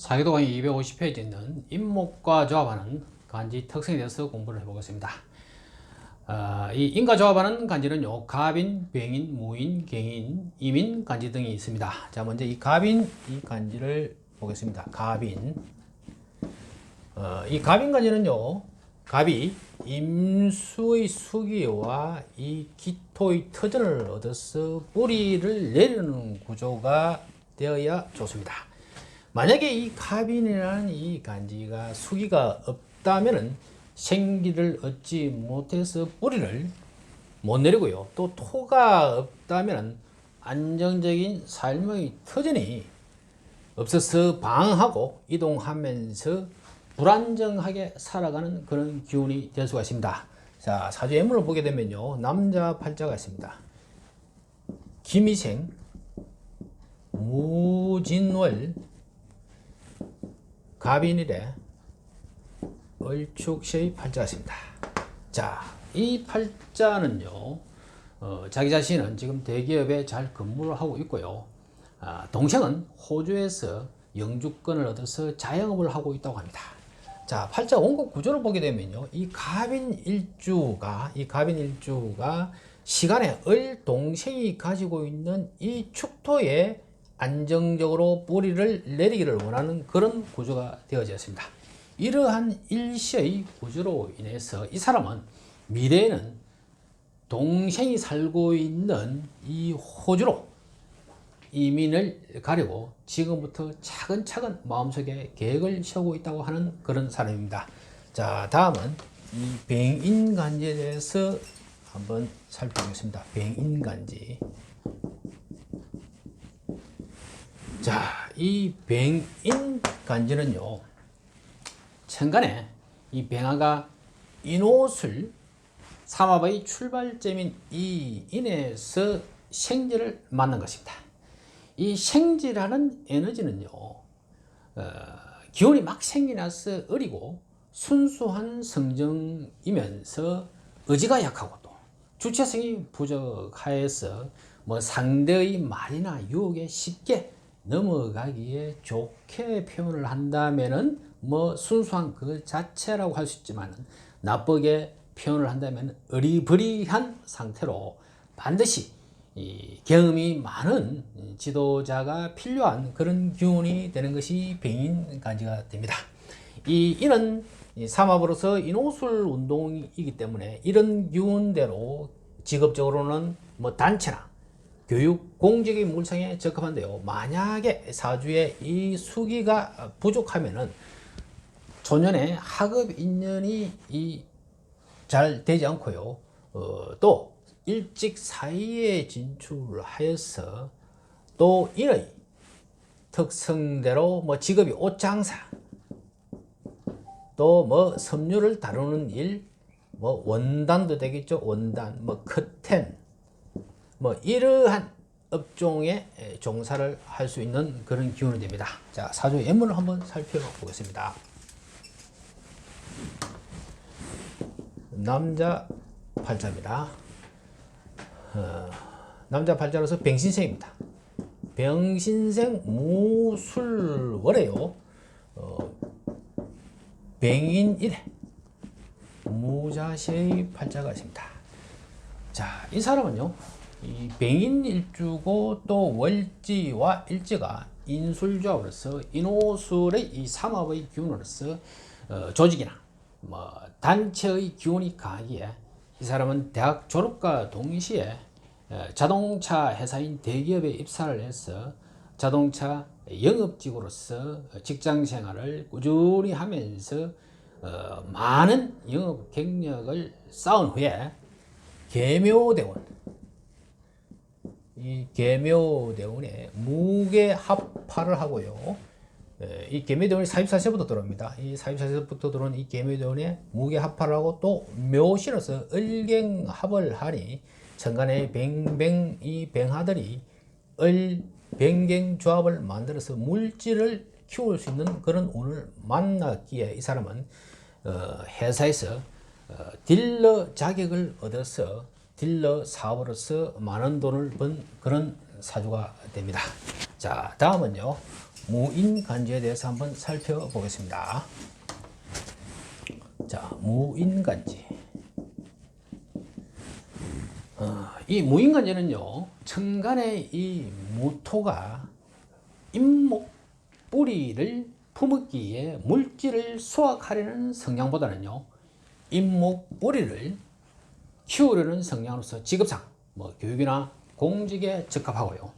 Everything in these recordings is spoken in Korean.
사기도 강의 250페이지에 있는 인목과 조합하는 간지 특성에 대해서 공부를 해보겠습니다. 아, 이 인과 조합하는 간지는요, 갑인, 병인, 무인, 경인, 임인 간지 등이 있습니다. 자, 먼저 이 갑인 이 간지를 보겠습니다. 갑인. 어, 이 갑인 간지는요, 갑이 임수의 수기와 이 기토의 터전을 얻어서 뿌리를 내리는 구조가 되어야 좋습니다. 만약에 이 갑인이라는 이 간지가 수기가 없다면은 생기를 얻지 못해서 뿌리를 못 내리고요. 또 토가 없다면은 안정적인 삶의 터전이 없어서 방황하고 이동하면서 불안정하게 살아가는 그런 기운이 될 수가 있습니다. 자, 사주 예문을 보게 되면요. 남자 팔자가 있습니다. 김희생, 무진월, 갑인일에 얼축시의 팔자가 있습니다. 자, 이 팔자는요. 어, 자기 자신은 지금 대기업에 잘 근무를 하고 있고요. 아, 동생은 호주에서 영주권을 얻어서 자영업을 하고 있다고 합니다. 자, 팔자 원곡 구조를 보게 되면요. 이 갑인 일주가, 이 갑인 일주가 시간에 을 동생이 가지고 있는 이 축토에 안정적으로 뿌리를 내리기를 원하는 그런 구조가 되어져 있습니다. 이러한 일시의 구조로 인해서 이 사람은 미래에는 동생이 살고 있는 이 호주로 이민을 가려고 지금부터 차근차근 마음속에 계획을 세우고 있다고 하는 그런 사람입니다. 자, 다음은 이 병인간지에 대해서 한번 살펴보겠습니다. 병인간지. 자, 이 병인간지는요, 천간에 이 병화가 인옷을 삼합의 출발점인 이 인에서 생지를 맞는 것입니다. 이 생지라는 에너지는요, 어, 기운이 막 생겨나서 어리고 순수한 성정이면서 의지가 약하고 또 주체성이 부족하여서 뭐 상대의 말이나 유혹에 쉽게 넘어가기에 좋게 표현을 한다면은 뭐 순수한 그 자체라고 할 수 있지만 나쁘게 표현을 한다면 어리버리한 상태로 반드시 이 경험이 많은 지도자가 필요한 그런 기운이 되는 것이 병인 간지가 됩니다. 이 이런 삼합으로서 인호술 운동이기 때문에 이런 기운대로 직업적으로는 뭐 단체나 교육 공직의 물상에 적합한데요. 만약에 사주에 이 수기가 부족하면은 조년에 학업 인연이 이 잘 되지 않고요. 어, 또 일찍 사회에 진출하여서 또 이의 특성대로 뭐 직업이 옷장사 또 뭐 섬유를 다루는 일, 뭐 원단도 되겠죠. 원단, 뭐 커튼, 뭐 이러한 업종에 종사를 할 수 있는 그런 기운이 됩니다. 자, 사주 예문을 한번 살펴보겠습니다. 남자 팔자입니다. 어, 남자 팔자로서 병신생입니다. 병신생 무술월에요. 어, 병인일에 무자시의 팔자가 있습니다. 자, 이 사람은요, 이 병인 일주고 또 월지와 일지가 인술조합으로서 인호술의 이 삼합의 기운으로서 어, 조직이나 뭐 단체의 기운이 강하기에 이 사람은 대학 졸업과 동시에 어, 자동차 회사인 대기업에 입사를 해서 자동차 영업직으로서 직장 생활을 꾸준히 하면서 어, 많은 영업 경력을 쌓은 후에 계묘대원 이 계묘대원에 무게합파를 하고요. 에, 이 계묘대원이 44세부터 들어옵니다. 이 44세부터 들어온 이 계묘대원에 무게합파를 하고 또 묘신으로서 을갱합을 하니 천간에 뱅뱅 이 뱅하들이 을 뱅갱 조합을 만들어서 물질을 키울 수 있는 그런 운을 만났기에 이 사람은 어, 회사에서 어, 딜러 자격을 얻어서 딜러 사업으로서 많은 돈을 번 그런 사주가 됩니다. 자, 다음은요. 무인 간지에 대해서 한번 살펴보겠습니다. 자, 무인 간지. 어, 이 무인 간지는요, 천간의 이 무토가 잇목 뿌리를 품었기에 물질을 수확하려는 성향보다는요, 잇목 뿌리를 키우려는 성향으로서 직업상, 뭐 교육이나 공직에 적합하고요.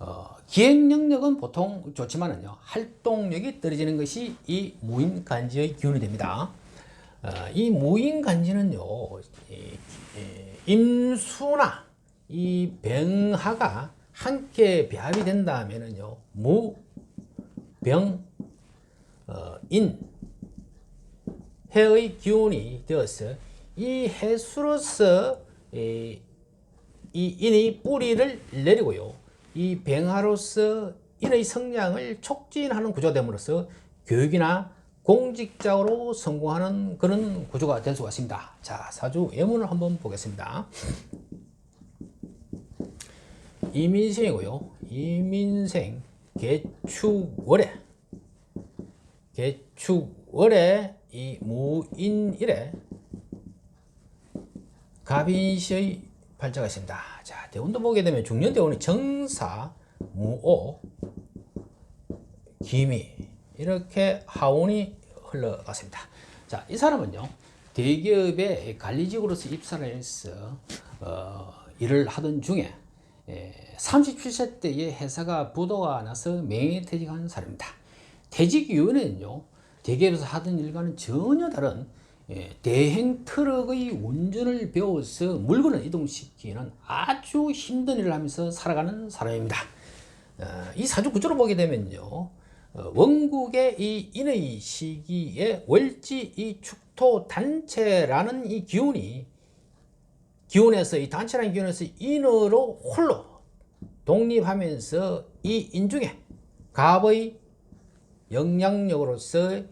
어, 기획 능력은 보통 좋지만은요, 활동력이 떨어지는 것이 이 무인 간지의 기운이 됩니다. 어, 이 무인 간지는요, 이, 이, 임수나 이 병하가 함께 배합이 된다면은요, 무, 병, 어, 인, 해의 기운이 되어서 이 해수로서 이, 이 인이 뿌리를 내리고요. 이 병하로서 인의 성장을 촉진하는 구조됨으로써 교육이나 공직자로 성공하는 그런 구조가 될 수가 있습니다. 자, 사주 예문을 한번 보겠습니다. 이민생이고요. 이민생 개축월에 개축월에 이 무인일에 갑인시의 발자가 있습니다. 자, 대운도 보게 되면 중년 대운이 정사, 무오, 기미 이렇게 하운이 흘러갔습니다. 자, 이 사람은요 대기업의 관리직으로서 입사를 해서 어, 일을 하던 중에 예, 37세 때에 회사가 부도가 나서 명예퇴직한 사람입니다. 퇴직 이후에는요 대기업에서 하던 일과는 전혀 다른 예, 대행 트럭의 운전을 배워서 물건을 이동시키는 아주 힘든 일을 하면서 살아가는 사람입니다. 어, 이 사주 구조를 보게 되면요. 어, 원국의 이 인의 시기에 월지 이 축토 단체라는 이 기운이 기운에서 이 단체라는 기운에서 인으로 홀로 독립하면서 이 인중에 갑의 영향력으로서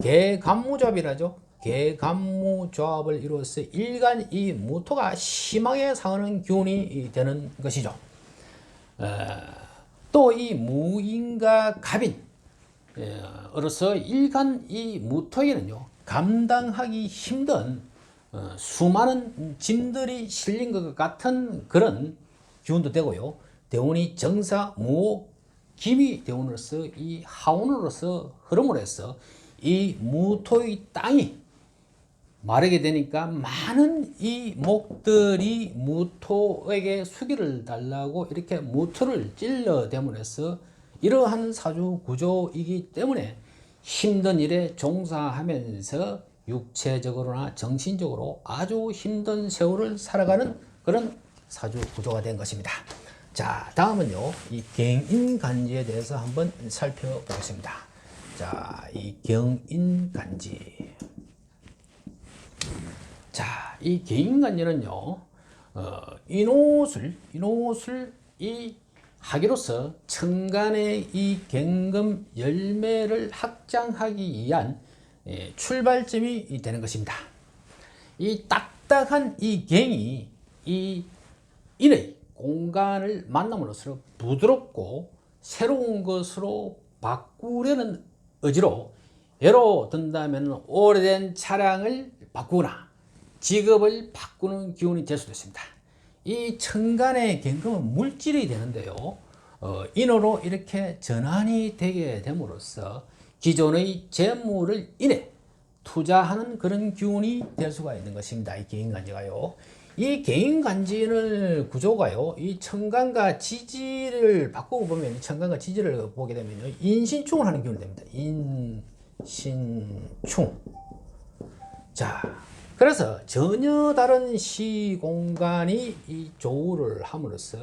개간무조합이라죠. 개간무조합을 이루어서 일간 이 무토가 심하게 상하는 기운이 되는 것이죠. 또 이 무인과 갑인 으로서 일간 이 무토에는요 감당하기 힘든 어, 수많은 짐들이 실린 것 같은 그런 기운도 되고요. 대운이 정사 무호 김이 대운으로서 이 하운으로서 흐름을 해서 이 무토의 땅이 마르게 되니까 많은 이 목들이 무토에게 수기를 달라고 이렇게 무토를 찔러대문해서 이러한 사주 구조이기 때문에 힘든 일에 종사하면서 육체적으로나 정신적으로 아주 힘든 세월을 살아가는 그런 사주 구조가 된 것입니다. 자, 다음은요, 이 경인간지에 대해서 한번 살펴보겠습니다. 자, 이 경인간지. 자, 이 경인간지는요, 어, 인옷을, 인옷을 이 하기로서 천간의 이 경금 열매를 확장하기 위한 예, 출발점이 되는 것입니다. 이 딱딱한 이 갱이 이 인의 공간을 만남으로써 부드럽고 새로운 것으로 바꾸려는 의지로 예로 든다면 오래된 차량을 바꾸거나 직업을 바꾸는 기운이 될 수도 있습니다. 이 천간의 경금은 물질이 되는데요. 어, 인으로 이렇게 전환이 되게 됨으로써 기존의 재물을 인해 투자하는 그런 기운이 될 수가 있는 것입니다. 이 개인간지가요. 이 개인간지를 구조가요. 이 천간과 지지를 바꾸고 보면 천간과 지지를 보게 되면요. 인신충을 하는 기운이 됩니다. 인신충. 자, 그래서 전혀 다른 시 공간이 이 조우를 함으로써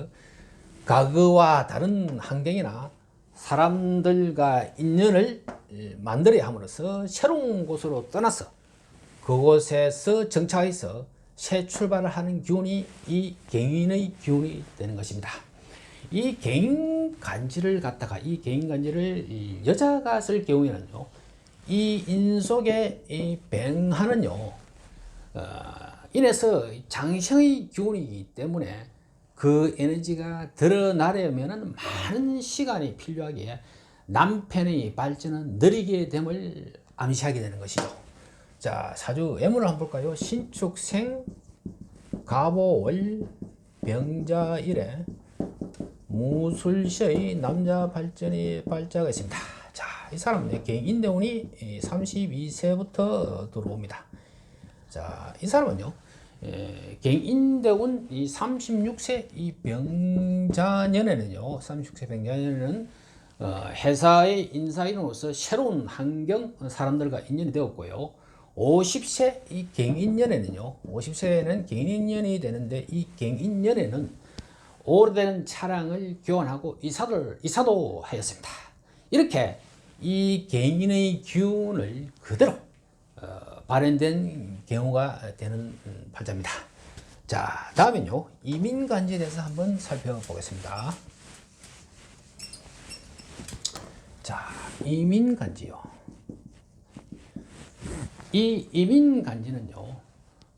과거와 다른 환경이나 사람들과 인연을 만들어야 함으로써 새로운 곳으로 떠나서 그곳에서 정착해서 새 출발을 하는 기운이 이 개인의 기운이 되는 것입니다. 이 개인 간지를 갖다가 이 개인 간지를 여자가 쓸 경우에는요, 이 인속의 이 뱅하는요, 어, 인해서 장생의 기운이기 때문에 그 에너지가 드러나려면 많은 시간이 필요하기에 남편의 발전은 느리게 됨을 암시하게 되는 것이죠. 자, 사주 예문을 한번 볼까요? 신축생 가보월 병자일에 무술시의 남자 발전이 발자가 있습니다. 자, 이 사람은 개인 대운이 32세부터 들어옵니다. 자, 이 사람은요, 에, 개인대운 이 36세 이 병자년에는요, 36세 병자년에는 어, 회사의 인사인으로서 새로운 환경 사람들과 인연이 되었고요. 50세 이 갱인년에는요, 50세는 갱인년이 되는데 이 갱인년에는 오래된 차량을 교환하고 이사를 이사도 하였습니다. 이렇게 이 개인의 기운을 그대로 어, 발현된 경우가 되는 음, 팔자입니다. 자, 다음은요 이민간지에 대해서 한번 살펴보겠습니다. 자, 이민간지요. 이 이민간지는요.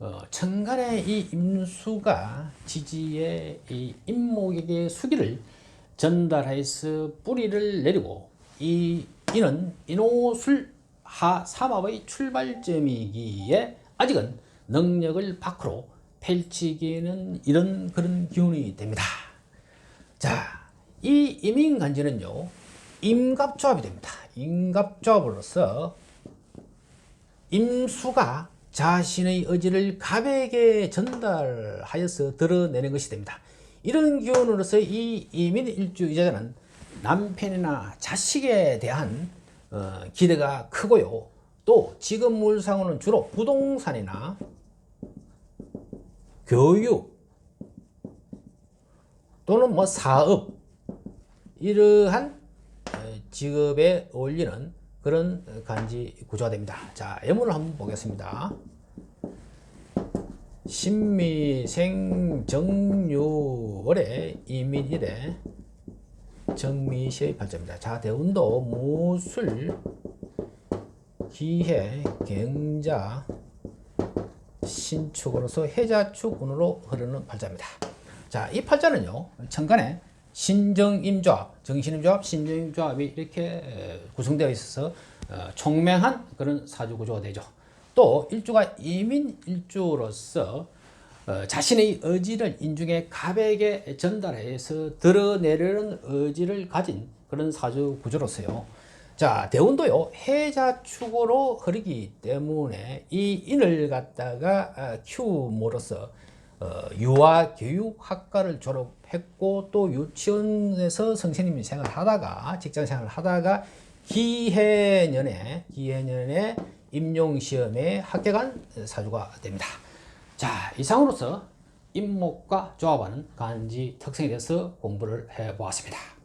어, 천간의 이 임수가 지지의 이 임목에게 수기를 전달해서 뿌리를 내리고 이 이는 인호술 하 삼합의 출발점이기에 아직은 능력을 밖으로 펼치기에는 이런 그런 기운이 됩니다. 자, 이 임인간지는요 임갑조합이 됩니다. 임갑조합으로서 임수가 자신의 의지를 갑에게 전달하여서 드러내는 것이 됩니다. 이런 기운으로서 이 이민 일주이자는 남편이나 자식에 대한 어, 기대가 크고요. 또 지금 물상으로는 주로 부동산이나 교육 또는 뭐 사업 이러한 어, 직업에 어울리는 그런 간지 구조가 됩니다. 자, 예문을 한번 보겠습니다. 신미생 정유월에 이민일에 정미 시의 발자입니다. 자, 대운도 무술 기해 경자 신축으로서 해자축 운으로 흐르는 팔자입니다. 자, 이 팔자는요, 천간에 신정임조합, 정신임조합, 신정임조합이 이렇게 구성되어 있어서 어, 총명한 그런 사주 구조가 되죠. 또 일주가 이민 일주로서 어, 자신의 의지를 인중의 갑에게 전달해서 드러내려는 의지를 가진 그런 사주 구조로서요. 자, 대운도요, 해자 축으로 흐르기 때문에 이 인을 갖다가 아, 키움으로써 어, 유아 교육학과를 졸업했고 또 유치원에서 선생님 생활을 하다가 직장 생활을 하다가 기해년에 기해년에 임용 시험에 합격한 사주가 됩니다. 자, 이상으로서 임목과 조합하는 간지 특성에 대해서 공부를 해 보았습니다.